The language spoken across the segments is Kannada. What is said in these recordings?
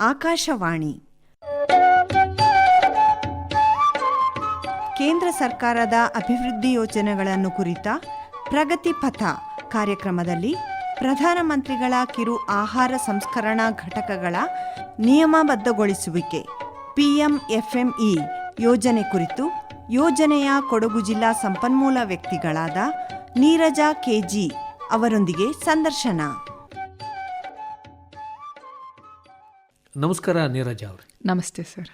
ಆಕಾಶವಾಣಿ. ಕೇಂದ್ರ ಸರ್ಕಾರದ ಅಭಿವೃದ್ಧಿ ಯೋಜನೆಗಳನ್ನು ಕುರಿತ ಪ್ರಗತಿ ಪಥ ಕಾರ್ಯಕ್ರಮದಲ್ಲಿ ಪ್ರಧಾನಮಂತ್ರಿಗಳ ಕಿರು ಆಹಾರ ಸಂಸ್ಕರಣಾ ಘಟಕಗಳ ನಿಯಮಬದ್ಧಗೊಳಿಸುವಿಕೆ, ಪಿಎಂಎಫ್ಎಂಇ ಯೋಜನೆ ಕುರಿತು ಯೋಜನೆಯ ಕೊಡಗು ಜಿಲ್ಲಾ ಸಂಪನ್ಮೂಲ ವ್ಯಕ್ತಿಗಳಾದ ನೀರಜಾ ಕೆಜಿ ಅವರೊಂದಿಗೆ ಸಂದರ್ಶನ. ನಮಸ್ಕಾರ ನೀರಜ ಅವರೇ. ನಮಸ್ತೆ ಸರ್.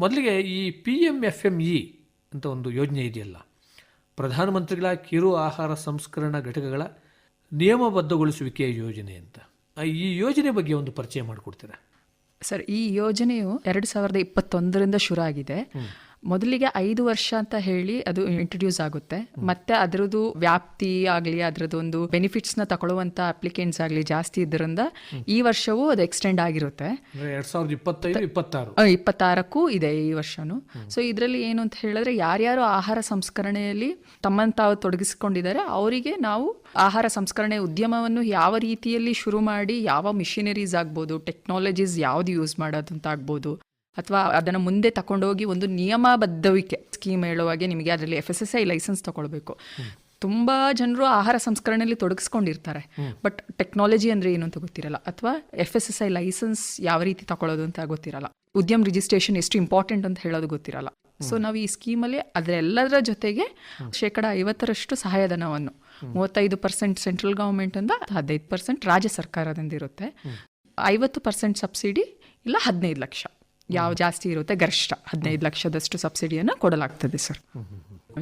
ಮೊದಲಿಗೆ ಈ P M F M E ಅಂತ ಒಂದು ಯೋಜನೆ ಇದೆಯಲ್ಲ ಪ್ರಧಾನಮಂತ್ರಿಗಳ ಕಿರು ಆಹಾರ ಸಂಸ್ಕರಣಾ ಘಟಕಗಳ ನಿಯಮಬದ್ಧಗೊಳಿಸುವಿಕೆಯ ಯೋಜನೆ ಅಂತ. ಈ ಯೋಜನೆ ಬಗ್ಗೆ ಒಂದು ಪರಿಚಯ ಮಾಡಿಕೊಡ್ತೀರಾ? ಸರ್ ಈ ಯೋಜನೆಯು ಎರಡು ಸಾವಿರದ ಇಪ್ಪತ್ತೊಂದರಿಂದ ಶುರು ಆಗಿದೆ. ಮೊದಲಿಗೆ ಐದು ವರ್ಷ ಅಂತ ಹೇಳಿ ಅದು ಇಂಟ್ರೊಡ್ಯೂಸ್ ಆಗುತ್ತೆ. ಮತ್ತೆ ಅದರದ್ದು ವ್ಯಾಪ್ತಿ ಆಗಲಿ ಅದರದ್ದು ಒಂದು ಬೆನಿಫಿಟ್ಸ್ನ ತಗೊಳ್ಳುವಂತ ಅಪ್ಲಿಕೇಂಟ್ಸ್ ಆಗಲಿ ಜಾಸ್ತಿ ಇದರಿಂದ ಈ ವರ್ಷವೂ ಅದು ಎಕ್ಸ್ಟೆಂಡ್ ಆಗಿರುತ್ತೆ. ಅಂದರೆ ಎರಡು ಸಾವಿರದ ಇಪ್ಪತ್ತೈದು ಇಪ್ಪತ್ತಾರು. ಇಪ್ಪತ್ತಾರಕ್ಕೂ ಇದೆ ಈ ವರ್ಷನು. ಸೊ ಇದರಲ್ಲಿ ಏನು ಅಂತ ಹೇಳಿದ್ರೆ ಯಾರ್ಯಾರು ಆಹಾರ ಸಂಸ್ಕರಣೆಯಲ್ಲಿ ತಮ್ಮನ್ನು ತಾವು ತೊಡಗಿಸಿಕೊಂಡಿದ್ದಾರೆ ಅವರಿಗೆ ನಾವು ಆಹಾರ ಸಂಸ್ಕರಣೆ ಉದ್ಯಮವನ್ನು ಯಾವ ರೀತಿಯಲ್ಲಿ ಶುರು ಮಾಡಿ ಯಾವ ಮಿಷಿನರೀಸ್ ಆಗ್ಬೋದು ಟೆಕ್ನಾಲಜೀಸ್ ಯಾವ್ದು ಯೂಸ್ ಮಾಡೋದಂತ ಆಗ್ಬೋದು ಅಥವಾ ಅದನ್ನು ಮುಂದೆ ತಗೊಂಡೋಗಿ ಒಂದು ನಿಯಮಬದ್ಧವಿಕೆ ಸ್ಕೀಮ್ ಹೇಳುವಾಗೆ ನಿಮಗೆ ಅದರಲ್ಲಿ F S S I licence ತಗೊಳ್ಬೇಕು ತುಂಬಾ ಜನರು ಆಹಾರ ಸಂಸ್ಕರಣೆಯಲ್ಲಿ ತೊಡಗಿಸ್ಕೊಂಡಿರ್ತಾರೆ. ಬಟ್ ಟೆಕ್ನಾಲಜಿ ಅಂದ್ರೆ ಏನು ಅಂತ ಗೊತ್ತಿರಲ್ಲ. ಅಥವಾ F S S I licence ಯಾವ ರೀತಿ ತಗೊಳ್ಳೋದು ಅಂತ ಗೊತ್ತಿರಲ್ಲ. ಉದ್ಯಮ ರಿಜಿಸ್ಟ್ರೇಷನ್ ಎಷ್ಟು ಇಂಪಾರ್ಟೆಂಟ್ ಅಂತ ಹೇಳೋದು ಗೊತ್ತಿರಲ್ಲ. ಸೊ ನಾವು ಈ ಸ್ಕೀಮಲ್ಲಿ ಅದರೆಲ್ಲದರ ಜೊತೆಗೆ ಶೇಕಡ ಐವತ್ತರಷ್ಟು ಸಹಾಯಧನವನ್ನು ಮೂವತ್ತೈದು ಪರ್ಸೆಂಟ್ ಸೆಂಟ್ರಲ್ ಗೌರ್ಮೆಂಟ್ ಅಂದ ಹದಿನೈದು ಪರ್ಸೆಂಟ್ ರಾಜ್ಯ ಸರ್ಕಾರದಿಂದ ಇರುತ್ತೆ. ಐವತ್ತು ಪರ್ಸೆಂಟ್ ಸಬ್ಸಿಡಿ ಇಲ್ಲ ಹದಿನೈದು ಲಕ್ಷ. ಯಾವ ಜಾಸ್ತಿ ಇರುತ್ತೆ? ಗರಿಷ್ಠ. ಹದಿನೈದು ಲಕ್ಷದಷ್ಟು ಸಬ್ಸಿಡಿಯನ್ನು ಕೊಡಲಾಗ್ತದೆ ಸರ್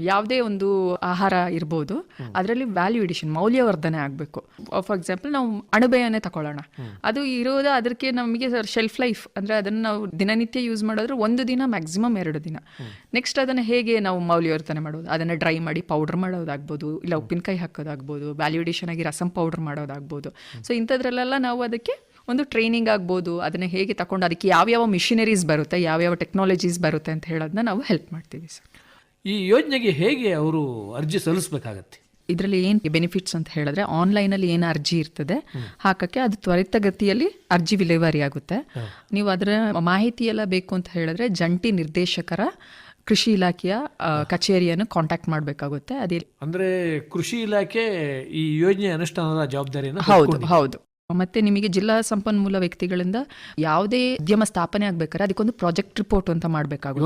ಯಾವುದೇ ಒಂದು ಆಹಾರ ಇರ್ಬೋದು, ಅದರಲ್ಲಿ ವ್ಯಾಲ್ಯೂ ಎಡಿಷನ್ ಮೌಲ್ಯವರ್ಧನೆ ಆಗಬೇಕು. ಫಾರ್ ಎಕ್ಸಾಂಪಲ್ ನಾವು ಅಣಬೆಯನ್ನೇ ತಗೊಳ್ಳೋಣ ಅದು ಇರೋದು ಅದಕ್ಕೆ ನಮಗೆ ಸರ್ ಶೆಲ್ಫ್ ಲೈಫ್ ಅಂದರೆ ಅದನ್ನು ನಾವು ದಿನನಿತ್ಯ ಯೂಸ್ ಮಾಡಿದ್ರೆ ಒಂದು ದಿನ ಮ್ಯಾಕ್ಸಿಮಮ್ ಎರಡು ದಿನ. ನೆಕ್ಸ್ಟ್ ಅದನ್ನು ಹೇಗೆ ನಾವು ಮೌಲ್ಯವರ್ಧನೆ ಮಾಡೋದು? ಅದನ್ನು ಡ್ರೈ ಮಾಡಿ ಪೌಡರ್ ಮಾಡೋದಾಗ್ಬೋದು, ಇಲ್ಲ ಉಪ್ಪಿನಕಾಯಿ ಹಾಕೋದಾಗ್ಬೋದು ವ್ಯಾಲ್ಯೂ ಎಡಿಷನ್ ಆಗಿ ರಸಂ ಪೌಡರ್ ಮಾಡೋದಾಗ್ಬೋದು. ಸೊ ಇಂಥದ್ರಲ್ಲೆಲ್ಲ ನಾವು ಅದಕ್ಕೆ ಒಂದು ಟ್ರೈನಿಂಗ್ ಆಗ್ಬೋದು ಅದನ್ನ ಹೇಗೆ ತಗೊಂಡು ಅದಕ್ಕೆ ಯಾವ್ಯಾವ ಮಿಷಿನರೀಸ್ ಬರುತ್ತೆ ಯಾವ್ಯಾವ ಟೆಕ್ನಾಲಜೀಸ್ ಬರುತ್ತೆ ಅಂತ ಹೇಳೋದನ್ನ ನಾವು ಹೆಲ್ಪ್ ಮಾಡ್ತೀವಿ ಸರ್. ಈ ಯೋಜನೆಗೆ ಹೇಗೆ ಅವರು ಅರ್ಜಿ ಸಲ್ಲಿಸಬೇಕಾಗತ್ತೆ? ಇದರಲ್ಲಿ ಏನು ಬೆನಿಫಿಟ್ಸ್ ಅಂತ ಹೇಳಿದ್ರೆ ಆನ್ಲೈನಲ್ಲಿ ಏನು ಅರ್ಜಿ ಇರ್ತದೆ ಹಾಕಕ್ಕೆ ಅದು ತ್ವರಿತಗತಿಯಲ್ಲಿ ಅರ್ಜಿ ವಿಲೇವಾರಿ ಆಗುತ್ತೆ. ನೀವು ಅದರ ಮಾಹಿತಿ ಎಲ್ಲ ಬೇಕು ಅಂತ ಹೇಳಿದ್ರೆ ಜಂಟಿ ನಿರ್ದೇಶಕರ ಕೃಷಿ ಇಲಾಖೆಯ ಕಚೇರಿಯನ್ನು ಕಾಂಟ್ಯಾಕ್ಟ್ ಮಾಡಬೇಕಾಗುತ್ತೆ. ಅದೇ ಅಂದರೆ ಕೃಷಿ ಇಲಾಖೆ ಈ ಯೋಜನೆ ಅನುಷ್ಠಾನದ ಜವಾಬ್ದಾರಿಯನ್ನು ಹೌದು ಹೌದು. ಮತ್ತೆ ನಿಮಗೆ ಜಿಲ್ಲಾ ಸಂಪನ್ಮೂಲ ವ್ಯಕ್ತಿಗಳಿಂದ ಯಾವುದೇ ಉದ್ಯಮ ಸ್ಥಾಪನೆ ಆಗ್ಬೇಕಾದ್ರೆ ಅದಕ್ಕೊಂದು ಪ್ರಾಜೆಕ್ಟ್ ರಿಪೋರ್ಟ್ ಅಂತ ಮಾಡಬೇಕಾಗುತ್ತೆ.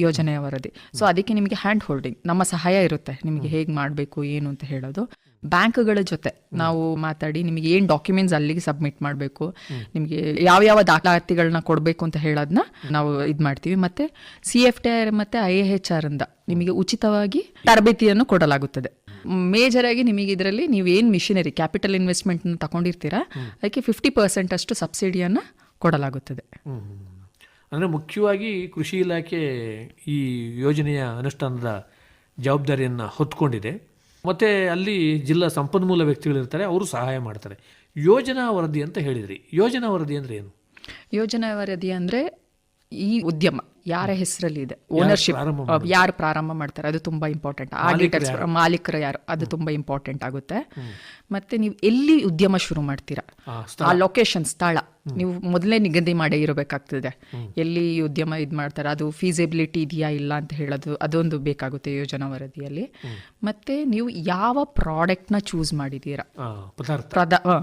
ಯೋಜನೆಯ ವರದಿ. ಸೊ ಅದಕ್ಕೆ ನಿಮಗೆ ಹ್ಯಾಂಡ್ ಹೋಲ್ಡಿಂಗ್ ನಮ್ಮ ಸಹಾಯ ಇರುತ್ತೆ. ನಿಮಗೆ ಹೇಗೆ ಮಾಡಬೇಕು ಏನು ಅಂತ ಹೇಳೋದು. ಬ್ಯಾಂಕ್ಗಳ ಜೊತೆ ನಾವು ಮಾತಾಡಿ ನಿಮಗೆ ಏನು ಡಾಕ್ಯುಮೆಂಟ್ಸ್ ಅಲ್ಲಿಗೆ ಸಬ್ಮಿಟ್ ಮಾಡಬೇಕು ನಿಮಗೆ ಯಾವ ಯಾವ ದಾಖಲಾತಿಗಳನ್ನ ಕೊಡಬೇಕು ಅಂತ ಹೇಳೋದನ್ನ ನಾವು ಇದು ಮಾಡ್ತೀವಿ. ಮತ್ತೆ ಸಿ ಎಫ್ ಟಿ ಆರ್ ಮತ್ತೆ ಐ ಎಚ್ ಆರ್ ಇಂದ ನಿಮಗೆ ಉಚಿತವಾಗಿ ತರಬೇತಿಯನ್ನು ಕೊಡಲಾಗುತ್ತದೆ. ಮೇಜರ್ ಆಗಿ ನಿಮಗೆ ಇದರಲ್ಲಿ ನೀವು ಏನು ಮಿಷಿನರಿ ಕ್ಯಾಪಿಟಲ್ ಇನ್ವೆಸ್ಟ್ಮೆಂಟ್ ತಗೊಂಡಿರ್ತೀರಾ? ಅದಕ್ಕೆ ಫಿಫ್ಟಿ ಪರ್ಸೆಂಟ್ ಅಷ್ಟು ಸಬ್ಸಿಡಿಯನ್ನು ಕೊಡಲಾಗುತ್ತದೆ. ಅಂದರೆ ಮುಖ್ಯವಾಗಿ ಕೃಷಿ ಇಲಾಖೆ ಈ ಯೋಜನೆಯ ಅನುಷ್ಠಾನದ ಜವಾಬ್ದಾರಿಯನ್ನು ಹೊತ್ಕೊಂಡಿದೆ. ಮತ್ತು ಅಲ್ಲಿ ಜಿಲ್ಲಾ ಸಂಪನ್ಮೂಲ ವ್ಯಕ್ತಿಗಳಿರ್ತಾರೆ ಅವರು ಸಹಾಯ ಮಾಡ್ತಾರೆ. ಯೋಜನಾ ವರದಿ ಅಂತ ಹೇಳಿದ್ರಿ. ಯೋಜನಾ ವರದಿ ಅಂದರೆ ಏನು? ಯೋಜನಾ ವರದಿ ಅಂದರೆ ಈ ಉದ್ಯಮ. ಯಾರ ಹೆಸರಲ್ಲಿ ಇದೆ ಓನರ್ಶಿಪ್ ಯಾರು ಪ್ರಾರಂಭ ಮಾಡ್ತಾರೆ? ಅದು ತುಂಬಾ ಇಂಪಾರ್ಟೆಂಟ್ ಆಡಿಟರ್ಸ್ ಮಾಲೀಕರು ಯಾರು? ಅದು ತುಂಬಾ ಇಂಪಾರ್ಟೆಂಟ್ ಆಗುತ್ತೆ. ಮತ್ತೆ ನೀವು ಎಲ್ಲಿ ಉದ್ಯಮ ಶುರು ಮಾಡ್ತೀರಾ? ಆ, ಲೊಕೇಶನ್ ಸ್ಥಳ. ನೀವು ಮೊದಲೇ ನಿಗದಿ ಮಾಡೇ ಇರಬೇಕಾಗ್ತದೆ. ಎಲ್ಲಿ ಉದ್ಯಮ ಇದು ಮಾಡ್ತಾರೆ? ಅದು ಫೀಸಿಬಿಲಿಟಿ ಇದೆಯಾ ಇಲ್ಲ ಅಂತ ಹೇಳೋದು ಅದೊಂದು ಬೇಕಾಗುತ್ತೆ ಯೋಜನಾ ವರದಿಯಲ್ಲಿ. ಮತ್ತೆ ನೀವು ಯಾವ ಪ್ರಾಡಕ್ಟ್ನ ಚೂಸ್ ಮಾಡಿದ್ದೀರಾ? ಪದಾರ್ಥ.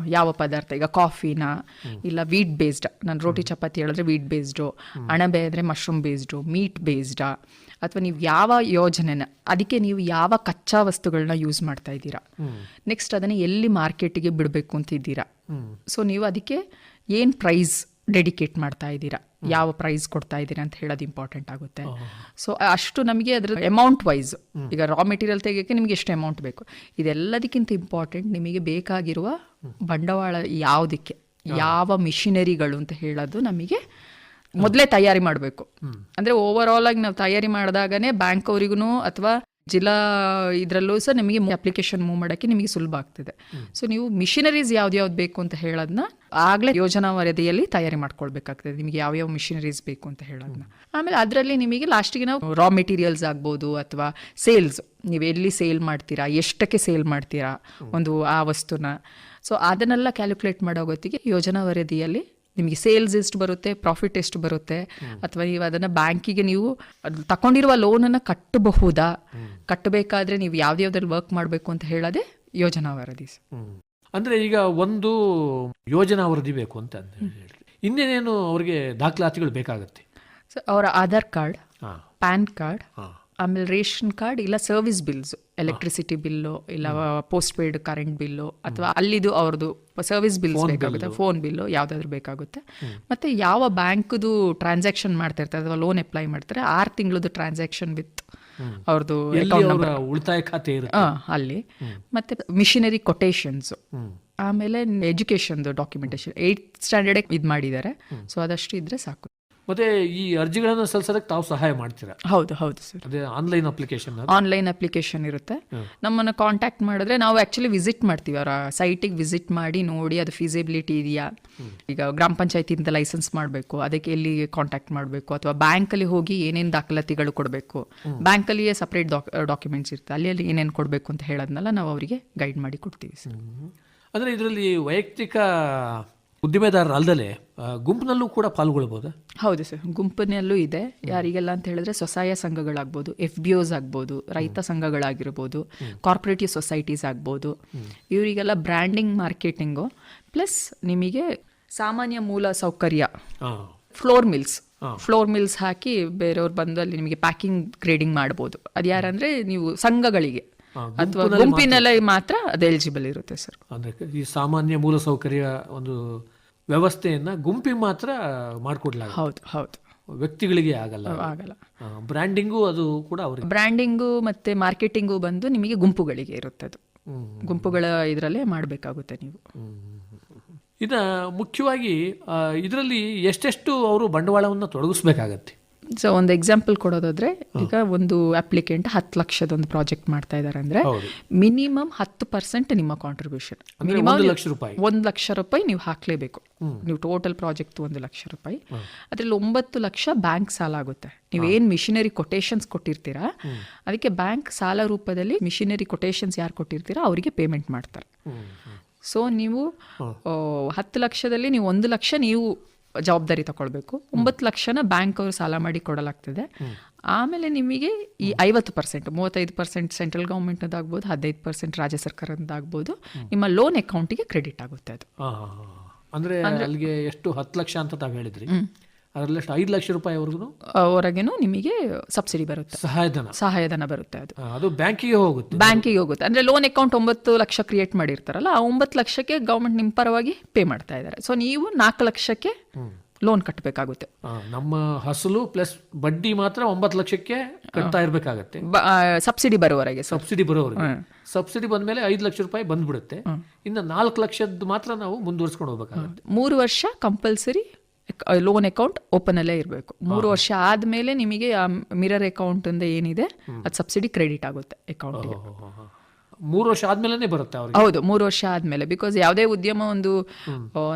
ಯಾವ ಪದಾರ್ಥ? ಈಗ ಕಾಫಿನ ಇಲ್ಲ ವೀಟ್ ಬೇಸ್ಡ್ ನಾನು ರೋಟಿ ಚಪಾತಿ ಹೇಳಿದ್ರೆ ವೀಟ್ ಬೇಸ್ಡು ಅಣಬೆ ಅಂದರೆ ಮಶ್ರೂಮ್ ಬೇಸ್ಡು ಮೀಟ್ ಬೇಸ್ಡಾ ಅಥವಾ ನೀವು ಯಾವ ಯೋಜನೆನ ಅದಕ್ಕೆ ನೀವು ಯಾವ ಕಚ್ಚಾ ವಸ್ತುಗಳನ್ನ ಯೂಸ್ ಮಾಡ್ತಾ ಇದ್ದೀರಾ? ನೆಕ್ಸ್ಟ್ ಅದನ್ನು ಎಲ್ಲಿ ಮಾರ್ಕೆಟಿಗೆ ಬಿಡಬೇಕು ಅಂತ ಇದ್ದೀರಾ? ಸೊ ನೀವು ಅದಕ್ಕೆ ಏನು ಪ್ರೈಸ್ ಡೆಡಿಕೇಟ್ ಮಾಡ್ತಾ ಇದ್ದೀರಾ? ಯಾವ ಪ್ರೈಸ್ ಕೊಡ್ತಾ ಇದ್ದೀರಾ ಅಂತ ಹೇಳೋದು ಇಂಪಾರ್ಟೆಂಟ್ ಆಗುತ್ತೆ. ಸೊ ಅಷ್ಟು ನಮಗೆ ಅದರ ಅಮೌಂಟ್ ವೈಸ್ ಈಗ ರಾ ಮೆಟೀರಿಯಲ್ ತೆಗಿಯೋಕ್ಕೆ ನಿಮಗೆ ಎಷ್ಟು ಅಮೌಂಟ್ ಬೇಕು? ಇದೆಲ್ಲದಕ್ಕಿಂತ ಇಂಪಾರ್ಟೆಂಟ್ ನಿಮಗೆ ಬೇಕಾಗಿರುವ ಬಂಡವಾಳ ಯಾವುದಕ್ಕೆ? ಯಾವ ಮಿಷಿನರಿಗಳು ಅಂತ ಹೇಳೋದು ನಮಗೆ ಮೊದಲೇ ತಯಾರಿ ಮಾಡಬೇಕು. ಅಂದ್ರೆ ಓವರ್ ಆಲ್ ಆಗಿ ನಾವು ತಯಾರಿ ಮಾಡಿದಾಗನೇ ಬ್ಯಾಂಕ್ ಅವರಿಗೂ ಅಥವಾ ಜಿಲ್ಲಾ ಇದರಲ್ಲೂ ಸಹ ನಿಮಗೆ ಅಪ್ಲಿಕೇಶನ್ ಮೂವ್ ಮಾಡೋಕ್ಕೆ ನಿಮಗೆ ಸುಲಭ ಆಗ್ತದೆ. ಸೊ ನೀವು ಮಿಷಿನರೀಸ್ ಯಾವ್ದು ಬೇಕು ಅಂತ ಹೇಳೋದನ್ನ ಆಗಲೇ ಯೋಜನಾ ವರದಿಯಲ್ಲಿ ತಯಾರಿ ಮಾಡ್ಕೊಳ್ಬೇಕಾಗ್ತದೆ. ನಿಮಗೆ ಯಾವ್ಯಾವ ಮಿಷಿನರೀಸ್ ಬೇಕು ಅಂತ ಹೇಳೋದನ್ನ ಆಮೇಲೆ ಅದರಲ್ಲಿ ನಿಮಗೆ ಲಾಸ್ಟಿಗೆ ನಾವು ರಾ ಮೆಟೀರಿಯಲ್ಸ್ ಆಗ್ಬೋದು ಅಥವಾ ಸೇಲ್ಸ್ ನೀವು ಎಲ್ಲಿ ಸೇಲ್ ಮಾಡ್ತೀರಾ ಎಷ್ಟಕ್ಕೆ ಸೇಲ್ ಮಾಡ್ತೀರಾ ಒಂದು ಆ ವಸ್ತುನ. ಸೊ ಅದನ್ನೆಲ್ಲ ಕ್ಯಾಲ್ಕುಲೇಟ್ ಮಾಡೋ ಹೊತ್ತಿಗೆ ಯೋಜನಾ ವರದಿಯಲ್ಲಿ ನಿಮಗೆ ಸೇಲ್ಸ್ ಎಷ್ಟು ಬರುತ್ತೆ ಪ್ರಾಫಿಟ್ ಎಷ್ಟು ಬರುತ್ತೆ ಅಥವಾ ನೀವು ಅದನ್ನು ಬ್ಯಾಂಕಿಗೆ ನೀವು ತಗೊಂಡಿರುವ ತಕೊಂಡಿರುವ ಲೋನನ್ನು ಕಟ್ಟಬಹುದಾ? ಕಟ್ಟಬೇಕಾದ್ರೆ ನೀವು ಯಾವ್ದ್ಯಾವ್ದ್ರಲ್ಲಿ ವರ್ಕ್ ಮಾಡಬೇಕು ಅಂತ ಹೇಳೋದೇ ಯೋಜನಾ ವರದಿ. ಅಂದರೆ ಈಗ ಒಂದು ಯೋಜನಾ ವರದಿ ಬೇಕು ಅಂತ ಇನ್ನೇನೇನು ಅವರಿಗೆ ದಾಖಲಾತಿಗಳು ಬೇಕಾಗುತ್ತೆ? ಅವರ ಆಧಾರ್ ಕಾರ್ಡ್ ಪ್ಯಾನ್ ಕಾರ್ಡ್ ಆಮೇಲೆ ರೇಷನ್ ಕಾರ್ಡ್ ಇಲ್ಲ ಸರ್ವಿಸ್ ಬಿಲ್ಸ್ ಎಲೆಕ್ಟ್ರಿಸಿಟಿ ಬಿಲ್ಲು ಇಲ್ಲ ಪೋಸ್ಟ್ ಪೇಯ್ಡ್ ಕರೆಂಟ್ ಬಿಲ್ಲು ಅಥವಾ ಅಲ್ಲಿದು ಅವ್ರದ್ದು ಸರ್ವಿಸ್ ಬಿಲ್ಸ್ ಬೇಕಾಗುತ್ತೆ ಫೋನ್ ಬಿಲ್ಲು ಯಾವುದಾದ್ರೂ ಬೇಕಾಗುತ್ತೆ. ಮತ್ತೆ ಯಾವ ಬ್ಯಾಂಕ್ದು ಟ್ರಾನ್ಸಾಕ್ಷನ್ ಮಾಡ್ತಾ ಇರ್ತಾರೆ ಅಥವಾ ಲೋನ್ ಅಪ್ಲೈ ಮಾಡ್ತಾರೆ ಆರು ತಿಂಗಳದ್ದು ಟ್ರಾನ್ಸಾಕ್ಷನ್ ವಿತ್ ಅವ್ರದ್ದು ಉಳಿತಾಯ ಖಾತೆ ಅಲ್ಲಿ. ಮತ್ತೆ ಮಿಷನರಿ ಕೊಟೇಶನ್ಸ್ ಆಮೇಲೆ ಎಜುಕೇಶನ್ ಡಾಕ್ಯುಮೆಂಟೇಶನ್ ಏಯ್ಟ್ ಸ್ಟ್ಯಾಂಡರ್ಡ್ ಇದು ಮಾಡಿದ್ದಾರೆ. ಸೊ ಅದಷ್ಟು ಇದ್ರೆ ಸಾಕು. ಮತ್ತೆ ಈ ಅರ್ಜಿಗಳನ್ನು ಸಲ್ಲಿಸೋದಕ್ಕೆ ತಾವು ಸಹಾಯ ಮಾಡ್ತೀರಾ? ಹೌದು ಹೌದು ಸರ್. ಅದೇ ಆನ್ಲೈನ್ ಅಪ್ಲಿಕೇಶನ್ ಆನ್ಲೈನ್ ಅಪ್ಲಿಕೇಶನ್ ಇರುತ್ತೆ. ನಮ್ಮನ್ನು ಕಾಂಟ್ಯಾಕ್ಟ್ ಮಾಡಿದ್ರೆ ನಾವು ಆ್ಯಕ್ಚುಲಿ ವಿಸಿಟ್ ಮಾಡ್ತೀವಿ. ಅವರ ಸೈಟಿಗೆ ವಿಸಿಟ್ ಮಾಡಿ ನೋಡಿ ಅದು ಫೀಸಿಬಿಲಿಟಿ ಇದೆಯಾ? ಈಗ ಗ್ರಾಮ ಪಂಚಾಯತಿಯಿಂದ ಲೈಸೆನ್ಸ್ ಮಾಡಬೇಕು. ಅದಕ್ಕೆ ಎಲ್ಲಿ ಕಾಂಟ್ಯಾಕ್ಟ್ ಮಾಡಬೇಕು? ಅಥವಾ ಬ್ಯಾಂಕಲ್ಲಿ ಹೋಗಿ ಏನೇನು ದಾಖಲಾತಿಗಳು ಕೊಡಬೇಕು? ಬ್ಯಾಂಕಲ್ಲಿಯೇ ಸಪ್ರೇಟ್ ಡಾಕ್ಯುಮೆಂಟ್ಸ್ ಇರುತ್ತೆ. ಅಲ್ಲಿ ಅಲ್ಲಿ ಏನೇನು ಕೊಡಬೇಕು ಅಂತ ಹೇಳೋದ್ನೆಲ್ಲ ನಾವು ಅವರಿಗೆ ಗೈಡ್ ಮಾಡಿ ಕೊಡ್ತೀವಿ ಸರ್. ಅಂದ್ರೆ ಇದರಲ್ಲಿ ವೈಯಕ್ತಿಕ ಉದ್ದಿಮೆದಾರರ ಅಲ್ದಲೆ ಗುಂಪಿನಲ್ಲೂ ಕೂಡ ಪಾಲ್ಗೊಳ್ಬೋದು? ಹೌದು ಸರ್ ಗುಂಪಿನಲ್ಲೂ ಇದೆ. ಯಾರಿಗೆಲ್ಲ ಅಂತ ಹೇಳಿದ್ರೆ ಸ್ವಸಹಾಯ ಸಂಘಗಳಾಗ್ಬೋದು ಎಫ್ ಬಿ ಓಸ್ ಆಗ್ಬೋದು ರೈತ ಸಂಘಗಳಾಗಿರ್ಬೋದು ಕಾರ್ಪೊರೇಟಿವ್ ಸೊಸೈಟೀಸ್ ಆಗ್ಬೋದು. ಇವರಿಗೆಲ್ಲ ಬ್ರ್ಯಾಂಡಿಂಗ್ ಮಾರ್ಕೆಟಿಂಗು ಪ್ಲಸ್ ನಿಮಗೆ ಸಾಮಾನ್ಯ ಮೂಲ ಸೌಕರ್ಯ ಫ್ಲೋರ್ ಮಿಲ್ಸ್ ಫ್ಲೋರ್ ಮಿಲ್ಸ್ ಹಾಕಿ ಬೇರೆಯವ್ರು ಬಂದು ಅಲ್ಲಿ ನಿಮಗೆ ಪ್ಯಾಕಿಂಗ್ ಗ್ರೇಡಿಂಗ್ ಮಾಡ್ಬೋದು. ಅದು ಯಾರಂದ್ರೆ ನೀವು ಸಂಘಗಳಿಗೆ ಅಥವಾ ಗುಂಪಿನಲ್ಲಿ ಮಾತ್ರ. ಅದು ಎಲಿಜಿಬಲ್ ಇರುತ್ತೆ ಸರ್. ಅಂದ್ರೆ ಈ ಸಾಮಾನ್ಯ ಮೂಲಸೌಕರ್ಯ ಒಂದು ವ್ಯವಸ್ಥೆಯನ್ನ ಗುಂಪಿಗೆ ಮಾತ್ರ ಮಾಡಿಕೊಡ್ಲ ಹೌದು ಹೌದು. ವ್ಯಕ್ತಿಗಳಿಗೆ ಆಗಲ್ಲ. ಆಗಲ್ಲ. ಬ್ರ್ಯಾಂಡಿಂಗು ಅದು ಕೂಡ ಅವ್ರಿಗೆ ಬ್ರ್ಯಾಂಡಿಂಗು ಮತ್ತು ಮಾರ್ಕೆಟಿಂಗು ಬಂದು ನಿಮಗೆ ಗುಂಪುಗಳಿಗೆ ಇರುತ್ತೆ ಅದು. ಗುಂಪುಗಳ ಇದರಲ್ಲೇ ಮಾಡಬೇಕಾಗುತ್ತೆ ನೀವು. ಇದು ಮುಖ್ಯವಾಗಿ ಇದರಲ್ಲಿ ಎಷ್ಟೆಷ್ಟು ಅವರು ಬಂಡವಾಳವನ್ನು ತೊಡಗಿಸ್ಬೇಕಾಗತ್ತೆ? ಸೊ ಒಂದು ಎಕ್ಸಾಂಪಲ್ ಕೊಡೋದಾದ್ರೆ ಈಗ ಒಂದು ಅಪ್ಲಿಕೆಂಟ್ ಹತ್ತು ಲಕ್ಷದ ಒಂದು ಪ್ರಾಜೆಕ್ಟ್ ಮಾಡ್ತಾ ಇದ್ದಾರೆ ಅಂದ್ರೆ ಮಿನಿಮಮ್ ಹತ್ತು ಪರ್ಸೆಂಟ್ ನಿಮ್ಮ ಕಾಂಟ್ರಿಬ್ಯೂಷನ್ ಅಂದ್ರೆ ಒಂದು ಲಕ್ಷ ರೂಪಾಯಿ. ಒಂದು ಲಕ್ಷ ರೂಪಾಯಿ ನೀವು ಹಾಕ್ಲೇಬೇಕು. ನೀವು ಟೋಟಲ್ ಪ್ರಾಜೆಕ್ಟ್ ಒಂದು ಲಕ್ಷ ರೂಪಾಯಿ. ಅದ್ರಲ್ಲಿ ಒಂಬತ್ತು ಲಕ್ಷ ಬ್ಯಾಂಕ್ ಸಾಲ ಆಗುತ್ತೆ. ನೀವು ಏನ್ ಮಿಷಿನರಿ ಕೊಟೇಶನ್ಸ್ ಕೊಟ್ಟಿರ್ತೀರಾ ಅದಕ್ಕೆ ಬ್ಯಾಂಕ್ ಸಾಲ ರೂಪದಲ್ಲಿ ಮಿಷಿನರಿ ಕೊಟೇಶನ್ಸ್ ಯಾರು ಕೊಟ್ಟಿರ್ತೀರಾ ಅವರಿಗೆ ಪೇಮೆಂಟ್ ಮಾಡ್ತಾರೆ. ಸೊ ನೀವು ಹತ್ತು ಲಕ್ಷದಲ್ಲಿ ನೀವು ಒಂದು ಲಕ್ಷ ನೀವು ಜವಾಬ್ದಾರಿ ತಗೊಳ್ಬೇಕು ಒಂಬತ್ತು ಲಕ್ಷನ ಬ್ಯಾಂಕ್ ಅವರು ಸಾಲ ಮಾಡಿ ಕೊಡಲಾಗ್ತದೆ. ಆಮೇಲೆ ನಿಮಗೆ ಈ ಐವತ್ತು ಪರ್ಸೆಂಟ್ ಮೂವತ್ತೈದು ಪರ್ಸೆಂಟ್ ಸೆಂಟ್ರಲ್ ಗೌರ್ಮೆಂಟ್ನದಾಗ್ಬೋದು ಹದಿನೈದು ಪರ್ಸೆಂಟ್ ರಾಜ್ಯ ಸರ್ಕಾರದ್ದಾಗ್ಬೋದು ನಿಮ್ಮ ಲೋನ್ ಅಕೌಂಟಿಗೆ ಕ್ರೆಡಿಟ್ ಆಗುತ್ತೆ ಅದು. ಅಂದ್ರೆ ಅಲ್ಲಿಗೆ ಎಷ್ಟು ಹತ್ತು ಲಕ್ಷ ಅಂತ ತಾವು ಹೇಳಿದ್ರಿ? ಅದರಲ್ಲಿ ಎಷ್ಟು ಐದು ಲಕ್ಷ ರೂಪಾಯಿವರೆಗೂ ಹೊರಗೇನು ನಿಮಗೆ ಸಬ್ಸಿಡಿ ಬರುತ್ತೆ. ಸಹಾಯಧನ. ಸಹಾಯಧನ ಬರುತ್ತೆ ಅದು. ಅದು ಬ್ಯಾಂಕಿಗೆ ಹೋಗುತ್ತೆ. ಬ್ಯಾಂಕಿಗೆ ಹೋಗುತ್ತೆ. ಅಂದ್ರೆ ಲೋನ್ ಅಕೌಂಟ್ ಒಂಬತ್ತು ಲಕ್ಷ ಕ್ರಿಯೇಟ್ ಮಾಡಿರ್ತಾರಲ್ಲ ಆ ಒಂಬತ್ತು ಲಕ್ಷಕ್ಕೆ ಗೌರ್ಮೆಂಟ್ ನಿಮ್ಮ ಪರವಾಗಿ ಪೇ ಮಾಡ್ತಾ ಇದ್ದಾರೆ ಸೊ ನೀವು ನಾಲ್ಕು ಲಕ್ಷಕ್ಕೆ ಲೋನ್ ಕಟ್ಟಬೇಕಾಗುತ್ತೆ ನಮ್ಮ ಹಸಲು ಪ್ಲಸ್ ಬಡ್ಡಿ ಮಾತ್ರ ಒಂಬತ್ತು ಲಕ್ಷಕ್ಕೆ ಕಟ್ತಾ ಇರಬೇಕಾಗುತ್ತೆ. ಸಬ್ಸಿಡಿ ಬರೋವರೆಗೆ ಸಬ್ಸಿಡಿ ಬರೋವರೆಗೆ. ಸಬ್ಸಿಡಿ ಬಂದ್ಮೇಲೆ ಐದು ಲಕ್ಷ ರೂಪಾಯಿ ಬಂದ್ಬಿಡುತ್ತೆ. ಇನ್ನು ನಾಲ್ಕು ಲಕ್ಷದ ಮಾತ್ರ ನಾವು ಮುಂದುವರ್ಸ್ಕೊಂಡು ಹೋಗ್ಬೇಕಾಗುತ್ತೆ. ಮೂರು ವರ್ಷ ಕಂಪಲ್ಸರಿ ಲೋನ್ ಅಕೌಂಟ್ ಓಪನ್ ಅಲ್ಲೇ ಇರಬೇಕು. ಮೂರು ವರ್ಷ ಆದ್ಮೇಲೆ ನಿಮಗೆ ಮಿರರ್ ಅಕೌಂಟ್ ಅಂತ ಏನಿದೆ ಅದು ಸಬ್ಸಿಡಿ ಕ್ರೆಡಿಟ್ ಆಗುತ್ತೆ ಅಕೌಂಟ್ಗೆ ಮೂರು ವರ್ಷ ಆದ್ಮೇಲೆ ಬರುತ್ತೆ ಹೌದು ಮೂರು ವರ್ಷ ಆದ್ಮೇಲೆ. ಬಿಕಾಸ್ ಯಾವುದೇ ಉದ್ಯಮ ಒಂದು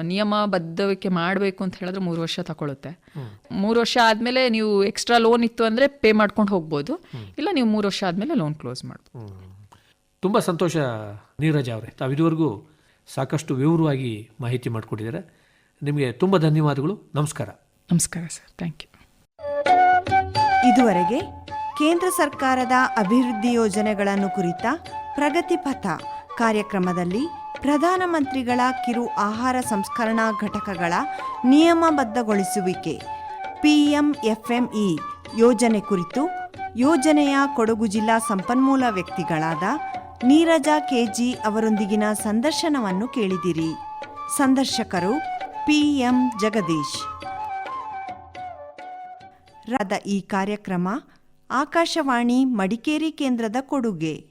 ನಿಯಮ ಬದ್ಧವಿಕೆ ಮಾಡಬೇಕು ಅಂತ ಹೇಳಿದ್ರೆ ಮೂರು ವರ್ಷ ತಗೊಳುತ್ತೆ. ಮೂರು ವರ್ಷ ಆದ್ಮೇಲೆ ನೀವು ಎಕ್ಸ್ಟ್ರಾ ಲೋನ್ ಇತ್ತು ಅಂದ್ರೆ ಪೇ ಮಾಡ್ಕೊಂಡು ಹೋಗ್ಬೋದು. ಇಲ್ಲ ನೀವು ಮೂರು ವರ್ಷ ಆದ್ಮೇಲೆ ಲೋನ್ ಕ್ಲೋಸ್ ಮಾಡ್ಬೋದು. ತುಂಬಾ ಸಂತೋಷ ನೀರಜ್ ಅವರೇ. ತಾವು ಇದುವರೆಗೂ ಸಾಕಷ್ಟು ವಿವರವಾಗಿ ಮಾಹಿತಿ ಮಾಡಿಕೊಟ್ಟಿದ್ದಾರೆ. ನಿಮಗೆ ತುಂಬ ಧನ್ಯವಾದಗಳು. ನಮಸ್ಕಾರ. ನಮಸ್ಕಾರ ಸರ್. Thank you. ಇದುವರೆಗೆ ಕೇಂದ್ರ ಸರ್ಕಾರದ ಅಭಿವೃದ್ಧಿ ಯೋಜನೆಗಳನ್ನು ಕುರಿತ ಪ್ರಗತಿ ಪಥ ಕಾರ್ಯಕ್ರಮದಲ್ಲಿ ಪ್ರಧಾನಮಂತ್ರಿಗಳ ಕಿರು ಆಹಾರ ಸಂಸ್ಕರಣಾ ಘಟಕಗಳ ನಿಯಮಬದ್ಧಗೊಳಿಸುವಿಕೆ ಪಿಎಂಎಫ್ಎಂಇ ಯೋಜನೆ ಕುರಿತು ಯೋಜನೆಯ ಕೊಡಗು ಜಿಲ್ಲಾ ಸಂಪನ್ಮೂಲ ವ್ಯಕ್ತಿಗಳಾದ ನೀರಜ ಕೆಜಿ ಅವರೊಂದಿಗಿನ ಸಂದರ್ಶನವನ್ನು ಕೇಳಿದಿರಿ. ಸಂದರ್ಶಕರು ಪಿಎಂ ಜಗದೀಶ್. ರಾದ ಈ ಕಾರ್ಯಕ್ರಮ ಆಕಾಶವಾಣಿ ಮಡಿಕೇರಿ ಕೇಂದ್ರದ ಕೊಡುಗೆ.